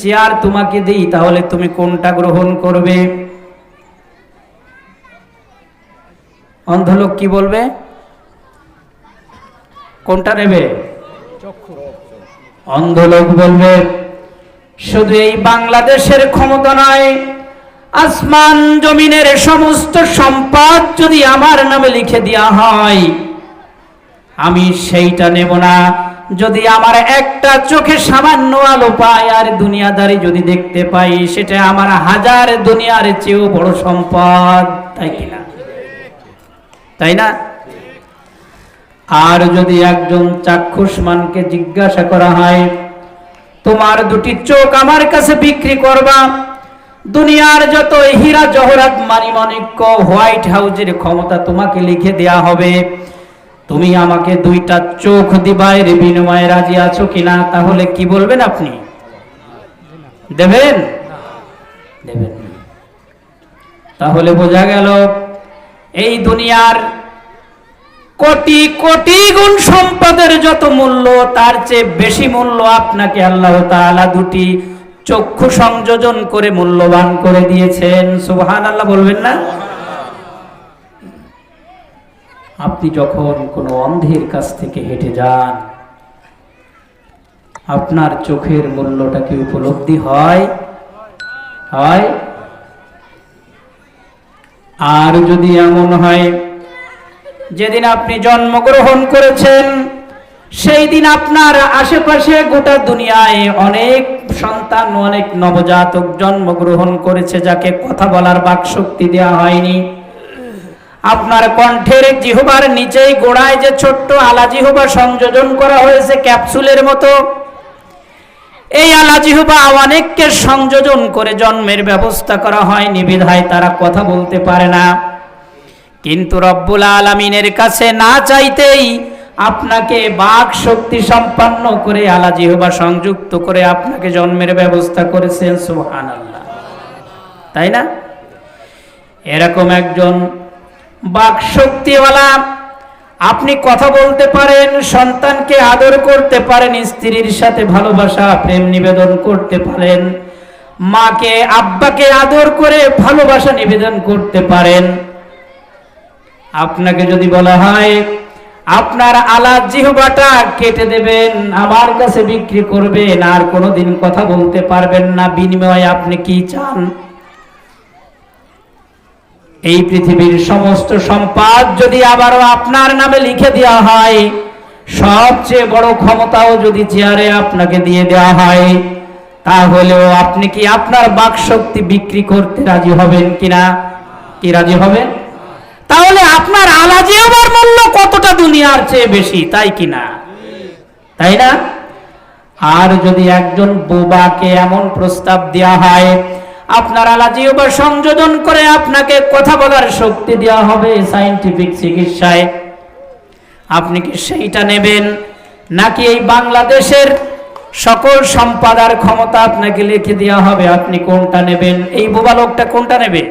Chair তোমাকে দেই, তাহলে তুমি কোনটা গ্রহণ করবে? অন্ধলোক কি বলবে? কোনটা নেবে? অন্ধলোক বলবে, শুধু এই বাংলাদেশের ক্ষমতা নয়, আসমান জমিনের সমস্ত সম্পদ যদি আমার নামে লিখে দেওয়া হয় আমি সেইটা নেব না। যদি আমার একটা চোখে সামান্য আলো পাই আর দুনিয়াদারি যদি দেখতে পাই, সেটা আমার হাজার দুনিয়ার চেয়েও বড় সম্পদ। তাই কিনা তাই না? আর যদি একজন চাক্ষুষমানকে জিজ্ঞাসা করা হয়, তোমার দুটি চোখ আমার কাছে বিক্রি করবা? দুনিয়ার যত হীরা জহরাত মানিমাণিক্য হোয়াইট হাউসের ক্ষমতা তোমাকে লিখে দেয়া হবে। তুমি আমাকে দুইটা চোখ দিবায়ের বিনিময়ে রাজি আছো কিনা তাহলে কি বলবেন আপনি? দেবেন? দেবেন। তাহলে বোঝা গেল এই দুনিয়ার কোটি কোটি গুণ সম্পদের যত মূল্য, তার চেয়ে বেশি মূল্য আপনাকে আল্লাহ তাআলা দুটি চক্ষু সংযোজন করে মূল্যবান করে দিয়েছেন। সুবহান আল্লাহ বলবেন না? আপনি যখন কোনো অন্ধের কাছ থেকে হেঁটে যান, আপনার চোখের মূল্যটা কি উপলব্ধি হয়? হয়। আর যদি এমন হয়, যেদিন আপনি জন্মগ্রহণ করেছেন, সেই দিন আপনার আশেপাশে গোটা দুনিয়ায় অনেক সন্তান, অনেক নবজাতক জন্মগ্রহণ করেছে, যাকে কথা বলার বাক শক্তি দেওয়া হয়নি। আপনার কণ্ঠের জিহবার নিচেই গোড়ায় যে ছোট্ট আলা জিহবা সংযোজন করা হয়েছে ক্যাপসুলের মতো, এই আলা জিহবা অনেককে সংযোজন করে জন্মের ব্যবস্থা করা হয় নিবিধায় তারা কথা বলতে পারে না। কিন্তু রব্বুল আলমিনের কাছে না চাইতেই আপনাকে বাক শক্তি সম্পন্ন করে আলা জিহবা সংযুক্ত করে আপনাকে জন্মের ব্যবস্থা করেছেন সুহান আল্লাহ তাই না? এরকম একজন বাক শক্তিওয়ালা আপনি কথা বলতে পারেন, সন্তানকে আদর করতে পারেন, স্ত্রীর সাথে ভালোবাসা, প্রেম নিবেদন করতে পারেন। মাকে, আব্বাকে আদর করে ভালোবাসা নিবেদন করতে পারেন। আপনাকে যদি বলা হয়, আপনার আলা জিহবাটা কেটে দেবেন, আমার কাছে বিক্রি করবেন, আর কোনোদিন কথা বলতে পারবেন না, বিনিময়ে আপনি কি চান? এই পৃথিবীর সমস্ত সম্পদ যদি আবারও আপনার নামে লিখে দেওয়া হয়, সবচেয়ে বড় ক্ষমতাও যদি চেয়ারে আপনাকে দিয়ে দেওয়া হয়, তাহলেও আপনি কি আপনার বাক শক্তি বিক্রি করতে রাজি হবেন কিনা? কি রাজি হবেন? তাহলে আপনার আলাজি আমার মূল্য কতটা দুনিয়ার চেয়ে বেশি, তাই কিনা তাই না? আর যদি একজন বোবাকে এমন প্রস্তাব দেওয়া হয় আপনার আলাজি বা সংযোজন করে আপনাকে কথা বলার শক্তি দেওয়া হবে সাইন্টিফিক চিকিৎসায়। আপনি কি সেইটা নেবেন? নাকি এই বাংলাদেশের সকল সম্পাদার ক্ষমতা আপনাকে লিখে দেওয়া হবে? আপনি কোনটা নেবেন? এই বোবা লোকটা কোনটা নেবে?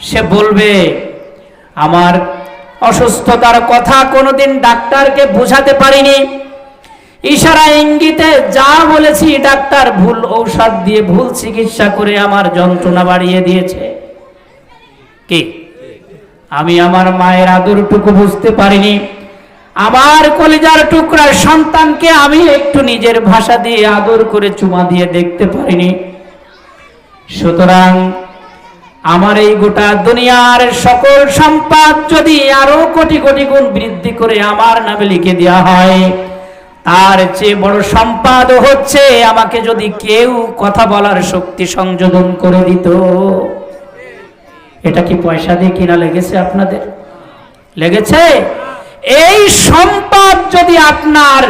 সে বলবে, আমার অসুস্থতার কথা কোনোদিন ডাক্তারকে বোঝাতে পারিনি। ইশারা ইঙ্গিতে যা বলেছি ডাক্তার ভুল ঔষধ দিয়ে ভুল চিকিৎসা করে আমার যন্ত্রণা বাড়িয়ে দিয়েছে। কি? আমি আমার মায়ের আদরটুকু বুঝতে পারিনি। আমার কলিজার টুকরার সন্তানকে আমি একটু নিজের ভাষা দিয়ে আদর করে চুমা দিয়ে দেখতে পারিনি। সুতরাং আমার এই গোটা দুনিয়ার সকল সম্পদ যদি আরও কোটি কোটি গুণ বৃদ্ধি করে আমার নামে লিখে দেওয়া হয় তার চেয়ে বড় সম্পদ হচ্ছে আমাকে যদি কেউ কথা বলার শক্তি সংযোজন করে দিত। এটা কি পয়সা দিয়ে কিনা লেগেছে আপনাদের? লেগেছে? এই সম্পদ যদি আপনার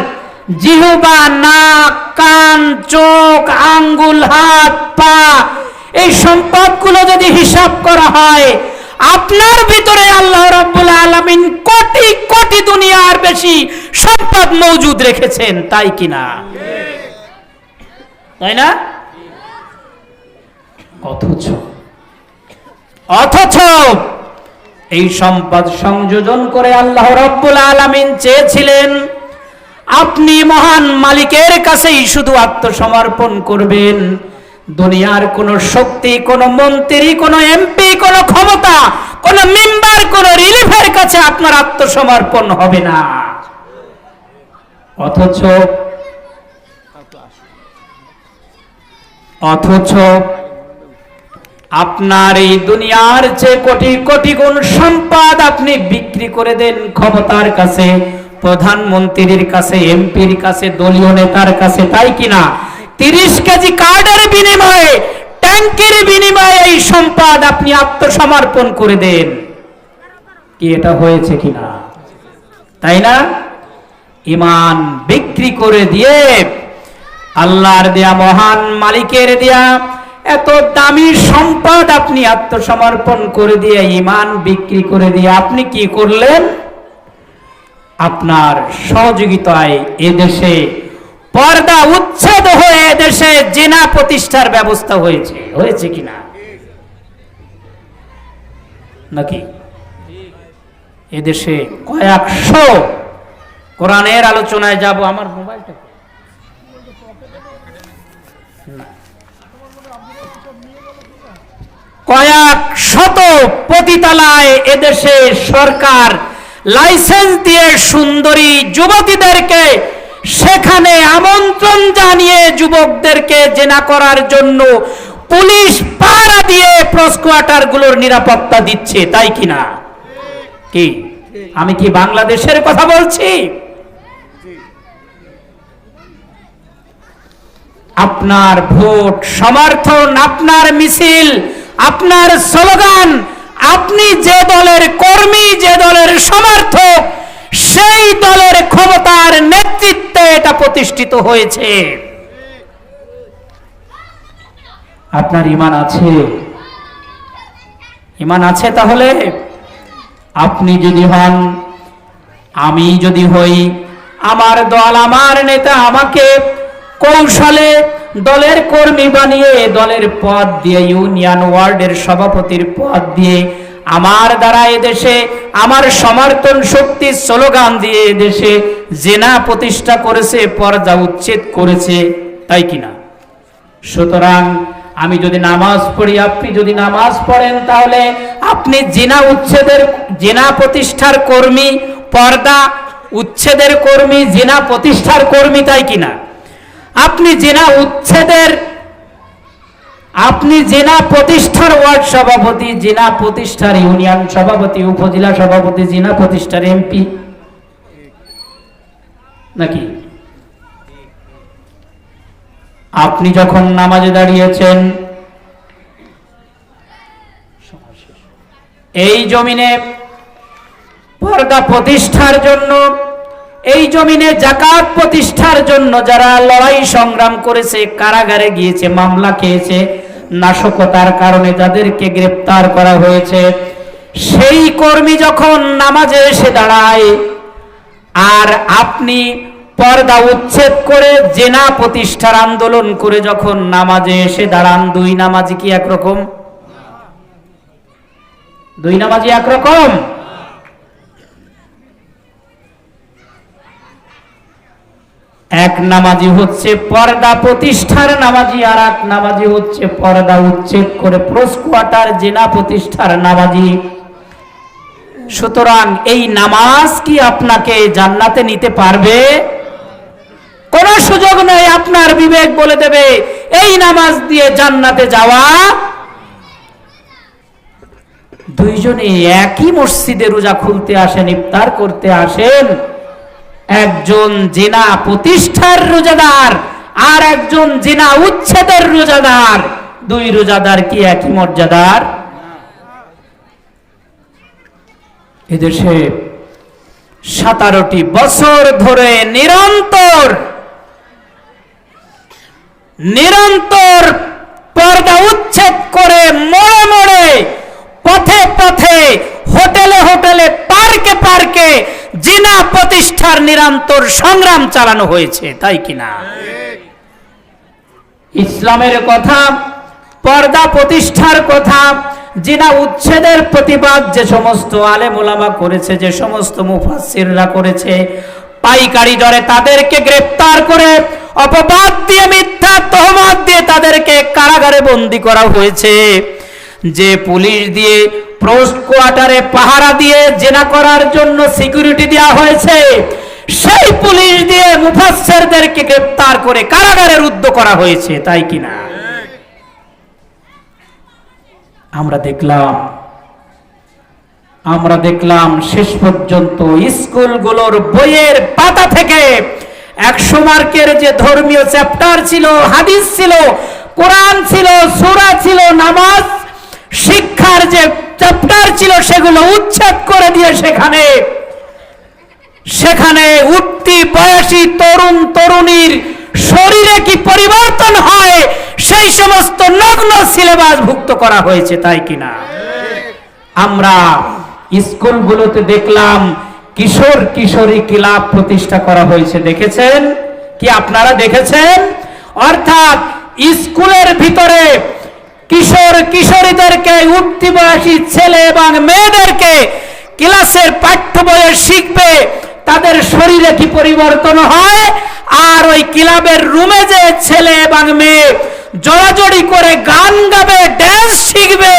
জিহবা, নাক, কান, চোখ, আঙ্গুল, হাত, পা, এই সম্পদগুলো যদি হিসাব করা হয় আপনার ভিতরে আল্লাহ রাব্বুল আলামিন কোটি কোটি দুনিয়ার বেশি সম্পদ মজুদ রেখেছেন, তাই কিনা? তাই না? অথচ অথচ এই সম্পদ সংযোজন করে আল্লাহ রব্বুল আলামিন চেয়েছিলেন, আপনি মহান মালিকের কাছেই শুধু আত্মসমর্পণ করবেন। দুনিয়ার কোন শক্তি, কোন মন্ত্রী, কোন এমপি, কোন ক্ষমতা, কোন মেম্বার, কোন রিলিফের কাছে আপনার আত্মসমর্পণ হবে না। অথচ অথচ আপনার এই দুনিয়ার যে কোটি কোটি গুণ সম্পদ আপনি বিক্রি করে দেন ক্ষমতার কাছে, প্রধানমন্ত্রীর কাছে, এমপির কাছে, দলীয় নেতার কাছে, তাই কিনা তিরিশ কেজি কার্ডের বিনিময়ে, ট্যাঙ্কের বিনিময়ে এই সম্পদ আপনি আত্মসমর্পণ করে দেন। কি এটা হয়েছে কিনা? তাই না? ইমান বিক্রি করে দিয়ে আল্লাহর দেয়া মহান মালিকের দেয়া এত দামি সম্পদ আপনি আত্মসমর্পণ করে দিয়ে ইমান বিক্রি করে দিয়ে আপনি কি করলেন? আপনার সহযোগিতায় এদেশে পর্দা উচ্ছেদ হয়ে এদেশে জেনা প্রতিষ্ঠার ব্যবস্থা হয়েছে। হয়েছে কিনা? নাকি? এদেশে কয়েকশো কোরআনের আলোচনায় যাব, আমার মোবাইলটা কয়েক শত পতিতালায় এদেশে সরকার লাইসেন্স দিয়ে সুন্দরী যুবতীদেরকে সেখানে আমন্ত্রণ জানিয়ে যুবকদেরকে জেনা করার জন্য পুলিশ পাহারা দিয়ে প্রস্কোয়ার্টারগুলোর নিরাপত্তা দিচ্ছে, তাই কিনা কি? আমি কি বাংলাদেশের কথা বলছি? আপনার ভোট সমর্থন, আপনার মিছিল, আপনার স্লোগান, আপনি যে দলের কর্মী, যে দলের সমর্থক সেই দলের ক্ষমতার নেতৃত্বে এটা প্রতিষ্ঠিত হয়েছে। আপনার ইমান আছে? ইমান আছে তাহলে? আপনি যদি হন, আমি যদি হই, আমার দল, আমার নেতা আমাকে কৌশলে দলের কর্মী বানিয়ে, দলের পদ দিয়ে, ইউনিয়ন ওয়ার্ডের সভাপতির পদ দিয়ে আমার দ্বারা এদেশে আমার সমর্থন শক্তি স্লোগান দিয়ে এদেশে জেনা প্রতিষ্ঠা করেছে, পর্দা উচ্ছেদ করেছে, তাই কিনা সুতরাং আমি যদি নামাজ পড়ি, আপনি যদি নামাজ পড়েন, তাহলে আপনি জেনা উচ্ছেদের, জেনা প্রতিষ্ঠার কর্মী, পর্দা উচ্ছেদের কর্মী, জেনা প্রতিষ্ঠার কর্মী, তাই কিনা আপনি জেনা উচ্ছেদের আপনি জেনা প্রতিষ্ঠার ওয়ার্ড সভাপতি জেলা প্রতিষ্ঠার ইউনিয়ন সভাপতি, উপজেলা সভাপতি, জেনা প্রতিষ্ঠার এমপি। নাকি? আপনি যখন নামাজে দাঁড়িয়েছেন, এই জমিনে পর্দা প্রতিষ্ঠার জন্য, এই জমিনে জাকাত প্রতিষ্ঠার জন্য যারা লড়াই সংগ্রাম করেছে, কারাগারে গিয়েছে, মামলা খেয়েছে নাশকতার কারণে যাদেরকে গ্রেপ্তার করা হয়েছে। সেই কর্মী যখন নামাজে এসে দাঁড়ায়, আর আপনি পর্দা উচ্ছেদ করে জেনা প্রতিষ্ঠার আন্দোলন করে যখন নামাজে এসে দাঁড়ান, দুই নামাজি কি একরকম? দুই নামাজি একরকম? এক নামাজি হচ্ছে পর্দা প্রতিষ্ঠার নামাজি, আর এক নামাজি হচ্ছে পর্দা উচ্ছেদ করে প্রস্কোয়াটার জেনা প্রতিষ্ঠার নামাজি। সুতরাং এই নামাজ কি আপনাকে জান্নাতে নিতে পারবে? কোন সুযোগ নেই, আপনার বিবেক বলে দেবে, এই নামাজ দিয়ে জান্নাতে যাওয়া। দুইজনে একই মসজিদে রোজা খুলতে আসেন, ইফতার করতে আসেন। একজন জিনা প্রতিষ্ঠার রোজাদার আর একজন জিনা উচ্ছেদের রোজাদার। দুই রোজাদার কি একই মর্যাদার? এদেশে সতেরোটি বছর ধরে নিরন্তর নিরন্তর পর্দা উচ্ছেদ করে মোড়ে মোড়ে পথে পথে হোটেলে হোটেলে পার্কে পার্কে জিনা প্রতিষ্ঠার নিরন্তর সংগ্রাম চালানো হয়েছে, তাই কিনা? ইসলামের কথা, পর্দা প্রতিষ্ঠার কথা, জিনা উচ্ছেদের প্রতিবাদ যে সমস্ত আলেম ওলামা করেছে, যে সমস্ত মুফাসসিররা করেছে, পাইকারি দরে তাদেরকে গ্রেপ্তার করে, অপবাদ দিয়ে মিথ্যা তহমত দিয়ে তাদেরকে কারাগারে বন্দি করা হয়েছে। যে পুলিশ দিয়ে পোস্ট কোয়ার্টারে পাহারা দিয়ে জেনা করার জন্য সিকিউরিটি দেওয়া হয়েছে, সেই পুলিশ দিয়ে মুফাসসিরদেরকে গ্রেপ্তার করে কারাগারে রুদ্ধ করা হয়েছে, তাই কিনা আমরা দেখলাম আমরা দেখলাম শেষ পর্যন্ত স্কুলগুলোর বইয়ের পাতা থেকে একশো মার্কের যে ধর্মীয় চ্যাপ্টার ছিল, হাদিস ছিল, কোরআন ছিল, সূরা ছিল, নামাজ শিক্ষার যে চ্যাপ্টার ছিল সেগুলো উচ্ছেদ করে দিয়ে সেখানে সেখানে উঠতি বয়সী তরুণ তরুণীর শরীরে কি পরিবর্তন হয়, সেই সমস্ত নগ্ন সিলেবাস ভুক্ত করা হয়েছে তাই কিনা? আমরা স্কুলগুলোতে দেখলাম কিশোর কিশোরী ক্লাব প্রতিষ্ঠা করা হয়েছে, দেখেছেন? কি আপনারা দেখেছেন? অর্থাৎ স্কুলের ভিতরে কিশোর কিশোরীদেরকে উঠতি বয়সী ছেলে এবং মেয়েদেরকে ক্লাসের পাঠ্য বইয়ে শিখবে, তাদের শরীরে কি পরিবর্তন হয়? আর ওই ক্লাবের রুমে যে ছেলে এবং মেয়ে জড়াজড়ি করে গান গাবে ড্যান্স শিখবে,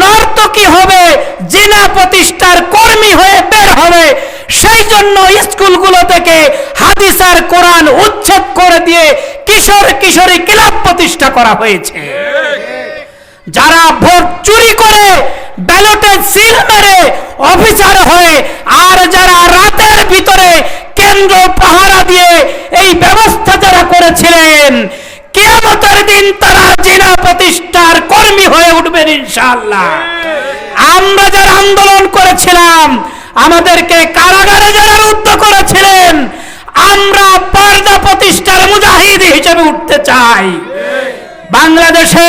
নর্তকী হবে, জিনা প্রতিষ্ঠার কর্মী হয়ে বের হবে, সেই জন্য স্কুলগুলো থেকে হাদিস আর কোরআন উচ্ছেদ করে দিয়ে কিশোর কিশোরী ক্লাব প্রতিষ্ঠা করা হয়েছে। যারা ভোট চুরি করে ব্যালটে সিল মেরে অফিসার হয়ে আর যারা রাতের ভিতরে কেন্দ্র পাহারা দিয়ে এই ব্যবস্থা যারা করেছিলেন, কিয়ামতের দিন তারা জিনা প্রতিষ্ঠার কর্মী হয়ে উঠবেন ইনশাআল্লাহ। আমরা যারা আন্দোলন করেছিলাম, আমাদেরকে কারাগারে যারা রুদ্ধ করেছিলেন, আমরা পর্দা প্রতিষ্ঠার মুজাহিদ হিসেবে উঠতে চাই। বাংলাদেশে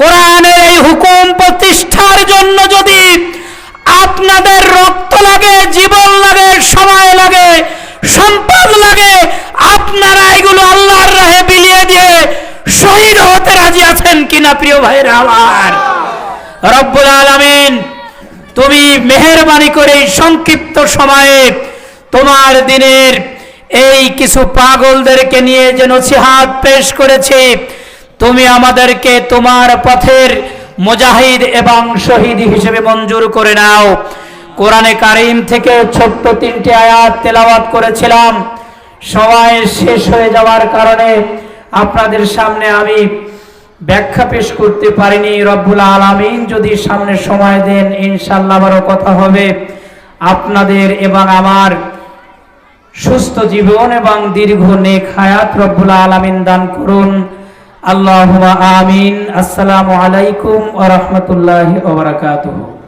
কোরআনের এই হুকুম প্রতিষ্ঠার জন্য যদি আপনাদের রক্ত লাগে, জীবন লাগে, সময় লাগে, সম্পদ লাগে, আপনারা এগুলো আল্লাহর রাহে বিলিয়ে দিয়ে শহীদ হতে রাজি আছেন কিনা প্রিয় ভাইরা আমার? রব্বুল আলামিন, তুমি মেহেরবানি করে সংক্ষিপ্ত সময়ে তোমার দিনের এই কিছু পাগলদেরকে নিয়ে যে নছিহাত পেশ করেছি তুমি আমাদেরকে তোমার পথের মুজাহিদ এবং শহীদ হিসেবে মঞ্জুর করে নাও। কোরআনে কারিম থেকে ছোট্ট তিনটি আয়াত তেলাওয়াত করেছিলাম। সময় শেষ হয়ে যাওয়ার কারণে আপনাদের সামনে আমি ব্যাখ্যা পেশ করতে পারিনি। রব্বুল আলামিন যদি সামনে সময় দেন ইনশাল্লাহ আবারও কথা হবে। আপনাদের এবং আমার সুস্থ জীবন এবং দীর্ঘ নেক হায়াত রব্বুল আলামিন দান করুন। আল্লাহ আমিন। আসসালামু আলাইকুম ওয়া রাহমাতুল্লাহি ওয়া বারাকাতুহু।